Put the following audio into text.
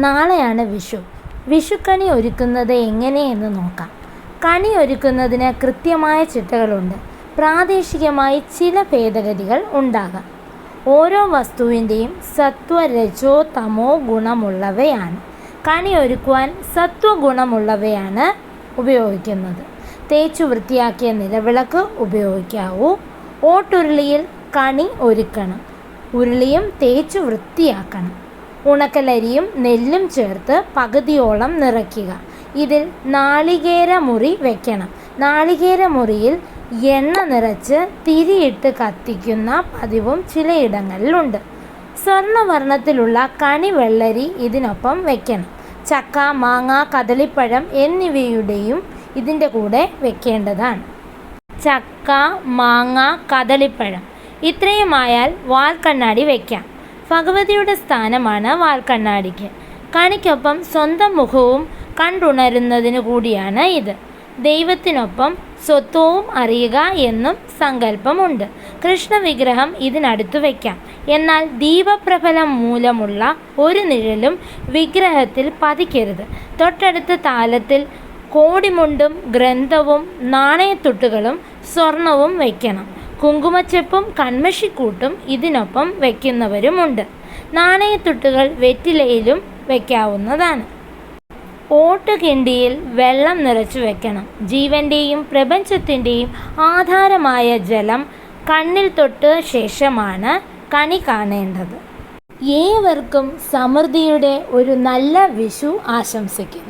നാളെയാണ് വിഷു. വിഷുക്കണി ഒരുക്കുന്നത് എങ്ങനെയെന്ന് നോക്കാം. കണി ഒരുക്കുന്നതിന് കൃത്യമായ ചിട്ടകളുണ്ട്. പ്രാദേശികമായി ചില ഭേദഗതികൾ ഉണ്ടാകാം. ഓരോ വസ്തുവിന്റെയും സത്വ രജോ തമോ ഗുണമുള്ളവയാണ്. കണി ഒരുക്കുവാൻ സത്വഗുണമുള്ളവയാണ് ഉപയോഗിക്കുന്നത്. തേച്ചു വൃത്തിയാക്കിയ നിലവിളക്ക് ഉപയോഗിക്കാവൂ. ഓട്ടുരുളിയിൽ കണി ഒരുക്കണം. ഉരുളിയും തേച്ചു വൃത്തിയാക്കണം. ഉണക്കലരിയും നെല്ലും ചേർത്ത് പകുതിയോളം നിറയ്ക്കുക. ഇതിൽ നാളികേര മുറി വെക്കണം. നാളികേര മുറിയിൽ എണ്ണ നിറച്ച് തിരിയിട്ട് കത്തിക്കുന്ന പതിവും ചിലയിടങ്ങളിലുണ്ട്. സ്വർണവർണത്തിലുള്ള കണിവെള്ളരി ഇതിനൊപ്പം വെക്കണം. ചക്ക മാങ്ങ കദളിപ്പഴം എന്നിവയുടെയും ഇതിന്റെ കൂടെ വെക്കേണ്ടതാണ്. ചക്ക മാങ്ങ കദളിപ്പഴം ഇത്രയുമായാൽ വാൽക്കണ്ണാടി വയ്ക്കാം ഭഗവതിയുടെ സ്ഥാനമാണ് വാൽക്കണ്ണാടിക്ക്. കണിക്കൊപ്പം സ്വന്തം മുഖവും കണ്ടുണരുന്നതിന് കൂടിയാണ് ഇത്. ദൈവത്തിനൊപ്പം സ്വത്വവും അറിയുക എന്നും സങ്കല്പമുണ്ട്. കൃഷ്ണവിഗ്രഹം ഇതിനടുത്ത് വയ്ക്കാം എന്നാൽ ദീപപ്രഫലം മൂലമുള്ള ഒരു നിഴലും വിഗ്രഹത്തിൽ പതിക്കരുത്. തൊട്ടടുത്ത താലത്തിൽ കോടിമുണ്ടും ഗ്രന്ഥവും നാണയത്തുട്ടുകളും സ്വർണവും വയ്ക്കണം കുങ്കുമച്ചെപ്പും കൺമഷിക്കൂട്ടും ഇതിനൊപ്പം വയ്ക്കുന്നവരുമുണ്ട് നാണയത്തുട്ടുകൾ വെറ്റിലയിലും വയ്ക്കാവുന്നതാണ് ഓട്ടുകിണ്ടിയിൽ വെള്ളം നിറച്ചു വെക്കണം. ജീവന്റെയും പ്രപഞ്ചത്തിന്റെയും ആധാരമായ ജലം കണ്ണിൽ തൊട്ട് ശേഷമാണ് കണി കാണേണ്ടത്. ഏവർക്കും സമൃദ്ധിയുടെ ഒരു നല്ല വിഷു ആശംസിക്കുന്നു.